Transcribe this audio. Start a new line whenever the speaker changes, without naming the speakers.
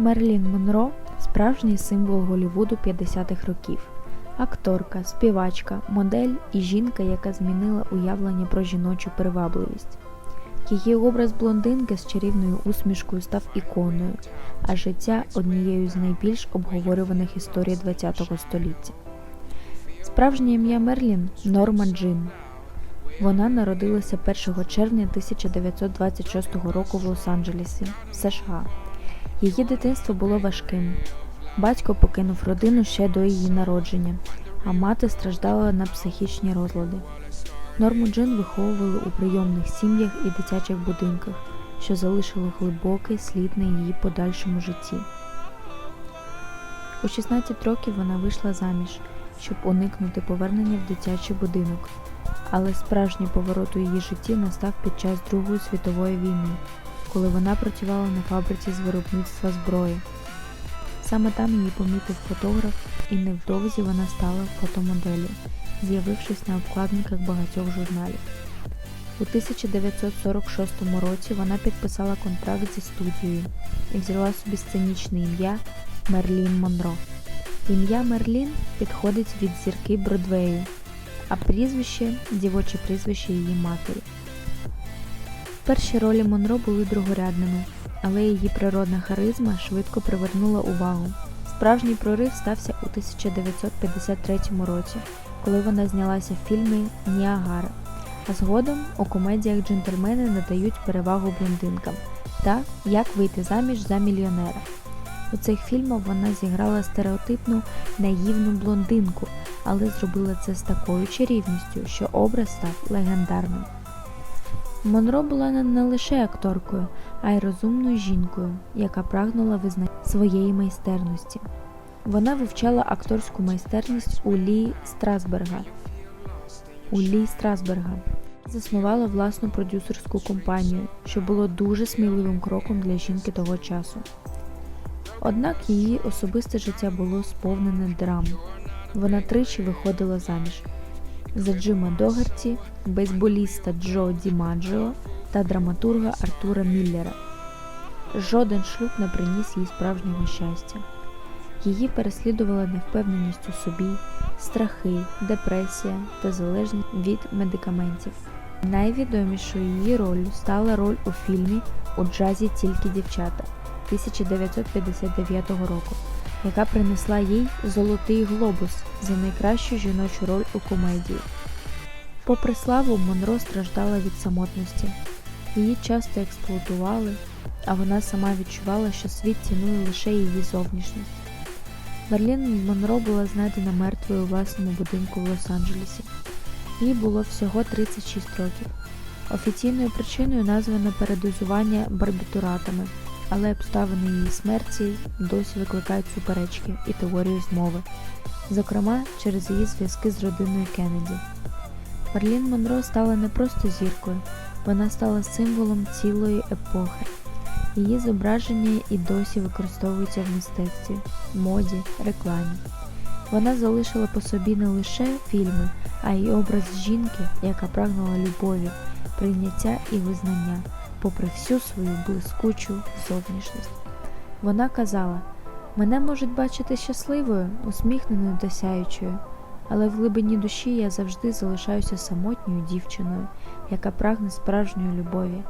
Мерлін Монро справжній символ Голлівуду 50-х років. Акторка, співачка, модель і жінка, яка змінила уявлення про жіночу привабливість. Її образ блондинки з чарівною усмішкою став іконою, а життя однією з найбільш обговорюваних історій ХХ століття. Справжнє ім'я Мерлін Норман Джин. Вона народилася 1 червня 1926 року в Лос-Анджелесі, США. Її дитинство було важким. Батько покинув родину ще до її народження, а мати страждала на психічні розлади. Норму Джин виховували у прийомних сім'ях і дитячих будинках, що залишило глибокий слід на її подальшому житті. У 16 років вона вийшла заміж, щоб уникнути повернення в дитячий будинок. Але справжній поворот у її житті настав під час Другої світової війни, коли вона працювала на фабриці з виробництва зброї. Саме там її помітив фотограф, і невдовзі вона стала фотомоделлю, з'явившись на обкладинках багатьох журналів. У 1946 році вона підписала контракт зі студією і взяла собі сценічне ім'я Мерлін Монро. Ім'я Мерлін підходить від зірки Бродвею, а прізвище дівоче прізвище її матері. Перші ролі Монро були другорядними, але її природна харизма швидко привернула увагу. Справжній прорив стався у 1953 році, коли вона знялася в фільмі Ніагара. А згодом у комедіях джентльмени надають перевагу блондинкам та Як вийти заміж за мільйонера. У цих фільмах вона зіграла стереотипну наївну блондинку, але зробила це з такою чарівністю, що образ став легендарним. Монро була не- лише акторкою, а й розумною жінкою, яка прагнула визнання своєї майстерності. Вона вивчала акторську майстерність у Лі Страсберга. У Лі Страсберга заснувала власну продюсерську компанію, що було дуже сміливим кроком для жінки того часу. Однак її особисте життя було сповнене драм. Вона тричі виходила заміж за Джима Догарті, бейсболіста Джо Дімаджо та драматурга Артура Міллера. Жоден шлюб не приніс їй справжнього щастя. Її переслідувала невпевненість у собі, страхи, депресія та залежність від медикаментів. Найвідомішою її роллю стала роль у фільмі У джазі тільки дівчата 1959 року, яка принесла їй золотий глобус за найкращу жіночу роль у комедії. Попри славу, Монро страждала від самотності. Її часто експлуатували, а вона сама відчувала, що світ цінує лише її зовнішність. Мерлін Монро була знайдена мертвою у власному будинку в Лос-Анджелесі. Їй було всього 36 років. Офіційною причиною названо передозування барбітуратами, але обставини її смерті досі викликають суперечки і теорію змови, зокрема через її зв'язки з родиною Кеннеді. Мерлін Монро стала не просто зіркою, вона стала символом цілої епохи. Її зображення і досі використовуються в мистецтві, моді, рекламі. Вона залишила по собі не лише фільми, а й образ жінки, яка прагнула любові, прийняття і визнання, попри всю свою блискучу зовнішність. Вона казала: мене можуть бачити щасливою, усміхненою та сяючою, але в глибині душі я завжди залишаюся самотньою дівчиною, яка прагне справжньої любові.